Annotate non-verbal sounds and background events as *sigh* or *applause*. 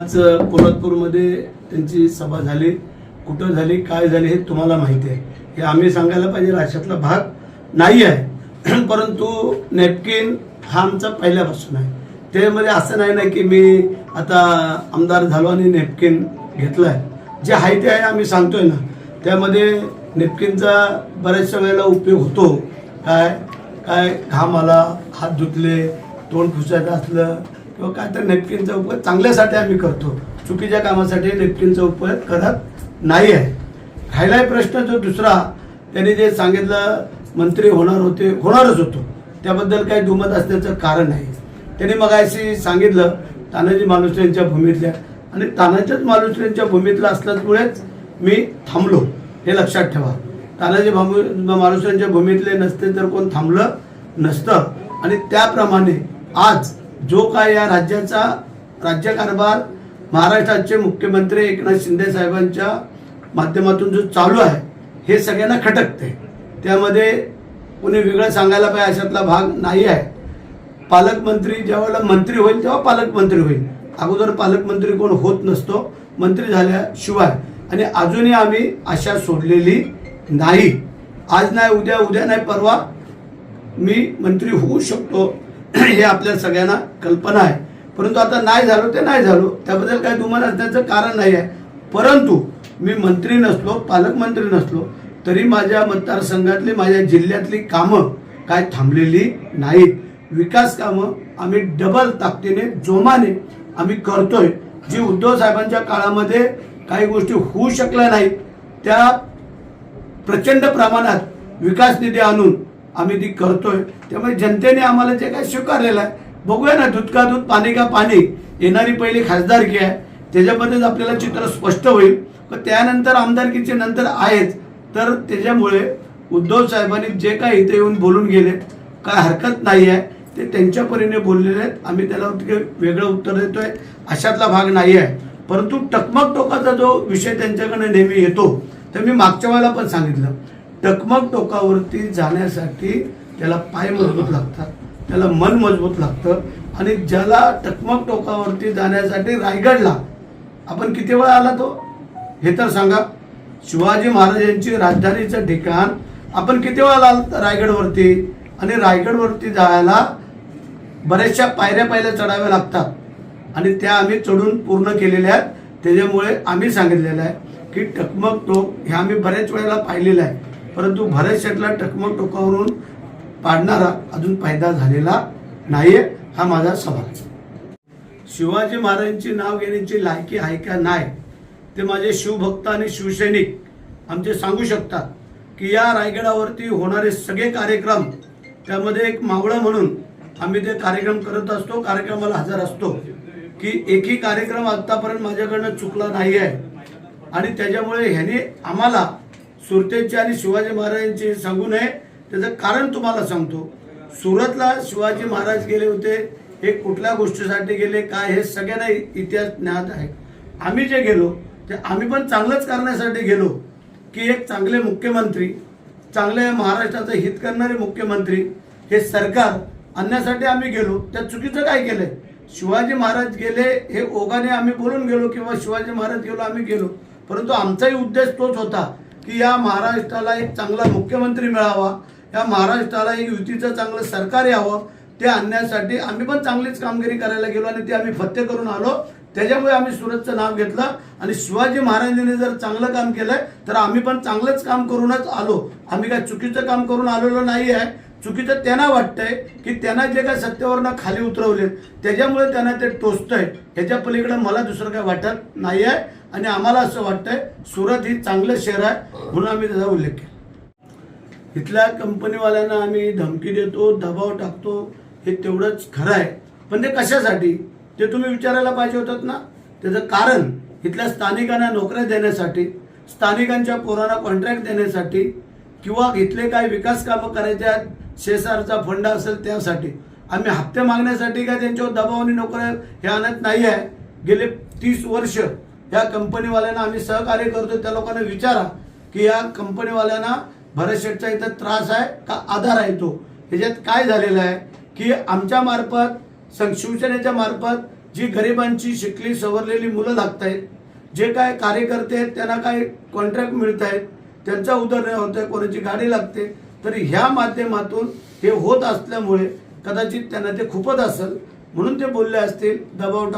आज पोलादपूरमध्ये त्यांची सभा झाली. कुठं झाली काय झाली हे तुम्हाला माहिती आहे. हे आम्ही सांगायला पाहिजे राज्यातला भाग नाही आहे. *clears throat* परंतु नेपकिन हा आमचा पहिल्यापासून आहे. त्यामध्ये असं नाही ना की मी आता आमदार झालो आणि नेपकिन घेतला आहे. जे आहे ते आहे आम्ही सांगतोय ना. त्यामध्ये नेपकिनचा बऱ्याचशा वेळेला उपयोग होतो. काय? काय घाम आला हात धुतले तोंड पुसायचं असलं किंवा काय तर नेपकिनचा उपयोग चांगल्यासाठी आम्ही करतो. चुकीच्या कामासाठी नेपकिनचा उपयोग करत नाही आहे. राहिलाय प्रश्न जो दुसरा त्यांनी जे सांगितलं मंत्री होणार होते होणारच होतो. त्याबद्दल काही दुमत असण्याचं कारण नाही. त्यांनी मग सांगितलं तानाजी मालुसरेंच्या भूमीतल्या. आणि तानाजीच मालुसरेंच्या भूमीतला असल्यामुळेच मी थांबलो. हे लक्षात ठेवा. तानाजी भामू मालुसरेंच्या भूमीतले नसते तर कोण थांबलं नसतं. आणि त्याप्रमाणे आज जो काय या राज्याचा राज्यकारभार महाराष्ट्राचे मुख्यमंत्री एकनाथ शिंदे साहेबांच्या माध्यमातून जो चालू आहे हे सगळ्यांना खटकते त्यामध्ये कोणी वेगळं सांगायला पाहिजे अशातला भाग नाही आहे. पालकमंत्री ज्यावेळेला मंत्री होईल तेव्हा पालकमंत्री होईल. अगोदर पालकमंत्री कोण होत नसतो मंत्री झाल्याशिवाय. आणि अजूनही आम्ही आशा सोडलेली नाही. आज नाही उद्या उद्या नाही परवा मी मंत्री होऊ शकतो. हे आपल्या सगळ्यांना कल्पना आहे. परंतु आता नाही झालो ते नाही झालो. त्याबद्दल काही दुमान असण्याचं कारण नाही आहे. परंतु मी मंत्री नसलो पालकमंत्री नसलो तरी माझ्या मतदारसंघातली माझ्या जिल्ह्यातली कामं काय थांबलेली नाहीत. विकास कामं आम्ही डबल ताकदीने जोमाने आम्ही करतोय. जी उद्धव साहेबांच्या काळामध्ये काही गोष्टी होऊ शकल्या नाहीत त्या प्रचंड प्रमाणात विकास निधी आणून आम्ही ती करतोय. त्यामुळे जनतेने आम्हाला जे काही स्वीकारलेलं आहे बघूया ना दूध का दूध पाणी का पाणी. येणारी पहिली खासदारकी आहे. त्याच्यामध्येच आपल्याला चित्र स्पष्ट होईल. पण त्यानंतर आमदारकीचे नंतर आहेच. तर त्याच्यामुळे उद्धव साहेबांनी जे काही इथे येऊन बोलून गेले काय हरकत नाही आहे ते त्यांच्या परीने बोललेले आहेत. आम्ही त्याला वेगळं उत्तर देतोय. अशातला भाग नाही आहे परंतु टकमक टोकाचा जो विषय त्यांच्याकडे नेहमी येतो तर मी मागच्या वेळेला पण सांगितलं. टकमक टोकावरती जाण्यासाठी त्याला पाय मजबूत लागतात. त्याला मन मजबूत लागतं. आणि ज्याला टकमक टोकावरती जाण्यासाठी रायगडला आपण किती वेळा आला तो? हे तर सांगा. शिवाजी महाराजांची राजधानीचं ठिकाण आपण किती वेळा आला रायगडवरती? आणि रायगडवरती जायला बऱ्याचशा पायऱ्या पायऱ्या चढाव्या लागतात. आणि त्या आम्ही चढून पूर्ण केलेल्या आहेत. त्याच्यामुळे आम्ही सांगितलेलं आहे की टकमक टोक हे आम्ही बऱ्याच वेळेला पाहिलेलं आहे. परंतु भरत शेटला टकमक टोकावरून पाडणारा अजून पैदा झालेला नाहीये हा माझा सवाल आहे. शिवाजी महाराजांची नाव घेण्याची लायकी आहे का नाही ते माझे शिवभक्त आणि शिवसैनिक आमचे सांगू शकतात की या रायगडावरती होणारे सगळे कार्यक्रम त्यामध्ये एक मावळं म्हणून आम्ही ते कार्यक्रम करत असतो कार्यक्रमाला हजर असतो की एकही कार्यक्रम आतापर्यंत माझ्याकडनं चुकला नाही आहे आणि त्याच्यामुळे ह्याने आम्हाला सुरतेची आणि शिवाजी महाराजांची सांगू नये. त्याचं कारण तुम्हाला सांगतो. सुरतला शिवाजी महाराज गेले होते हे कुठल्या गोष्टीसाठी गेले काय हे सगळ्यांना इतिहास ज्ञात आहे. आम्ही जे गेलो ते आम्ही पण चांगलंच करण्यासाठी गेलो की एक चांगले मुख्यमंत्री चांगले महाराष्ट्राचं हित करणारे मुख्यमंत्री हे सरकार आणण्यासाठी आम्ही गेलो. त्या चुकीचं काय केलंय? शिवाजी महाराज गेले हे ओघाने आम्ही बोलून गेलो किंवा शिवाजी महाराज गेलो आम्ही गेलो. परंतु आमचाही उद्देश तोच होता की या महाराष्ट्राला एक चांगला मुख्यमंत्री मिळावा या महाराष्ट्राला एक युतीचं चांगलं सरकार यावं ते आणण्यासाठी आम्ही पण चांगलीच कामगिरी करायला गेलो आणि ते आम्ही फत्ते करून आलो. त्याच्यामुळे आम्ही सुरतचं नाव घेतलं आणि शिवाजी महाराजांनी जर चांगलं काम केलंय तर आम्ही पण चांगलंच काम करूनच आलो. आम्ही काय चुकीचं काम करून आलेलो नाही आहे चुकीचं त्यांना वाटतंय की त्यांना जे काय सत्तेवरनं खाली उतरवले त्याच्यामुळे त्यांना ते टोचतंय. ह्याच्या पलीकडे मला दुसरं काय वाटत नाही आहे आणि आम्हाला असं वाटतंय सुरत ही चांगलं शहर आहे म्हणून आम्ही त्याचा उल्लेख केला. इथल्या कंपनीवाल्यांना आम्ही धमकी देतो दबाव टाकतो हे तेवढंच खरं आहे. पण ते कशासाठी? ते तुम्ही विचारायला पाहिजे होतात ना. त्याचं कारण इथल्या स्थानिकांना नोकऱ्या देण्यासाठी स्थानिकांच्या पोरांना कॉन्ट्रॅक्ट देण्यासाठी किंवा इथले काही विकास कामं करायच्या शेसारचा फंड असेल त्यासाठी. आम्ही हप्ते मागण्यासाठी काय त्यांच्यावर दबावाने नोकऱ्या हे आणत नाही आहे गेले तीस वर्ष या कंपनीवाल्यांना आम्ही सहकार्य करतो त्या लोकांना विचारा की या कंपनीवाल्यांना भरतशेठचा इथं त्रास आहे का आधार आहे तो? ह्याच्यात काय झालेलं आहे? की आमच्या मार्फत सं- शिवसेनेच्या मार्फत जी गरिबांची शिकली सवरलेली मुलं लागत आहेत जे काय कार्यकर्ते आहेत त्यांना काय कॉन्ट्रॅक्ट मिळत आहेत त्यांचा उदरनिर्वाह होत आहे कोणाची गाडी लागते तरी ह्या माध्यमातून हे होत असल्यामुळे कदाचित त्यांना ते खूपच असेल. म्हणून ते बोलले असतील दबाव टाक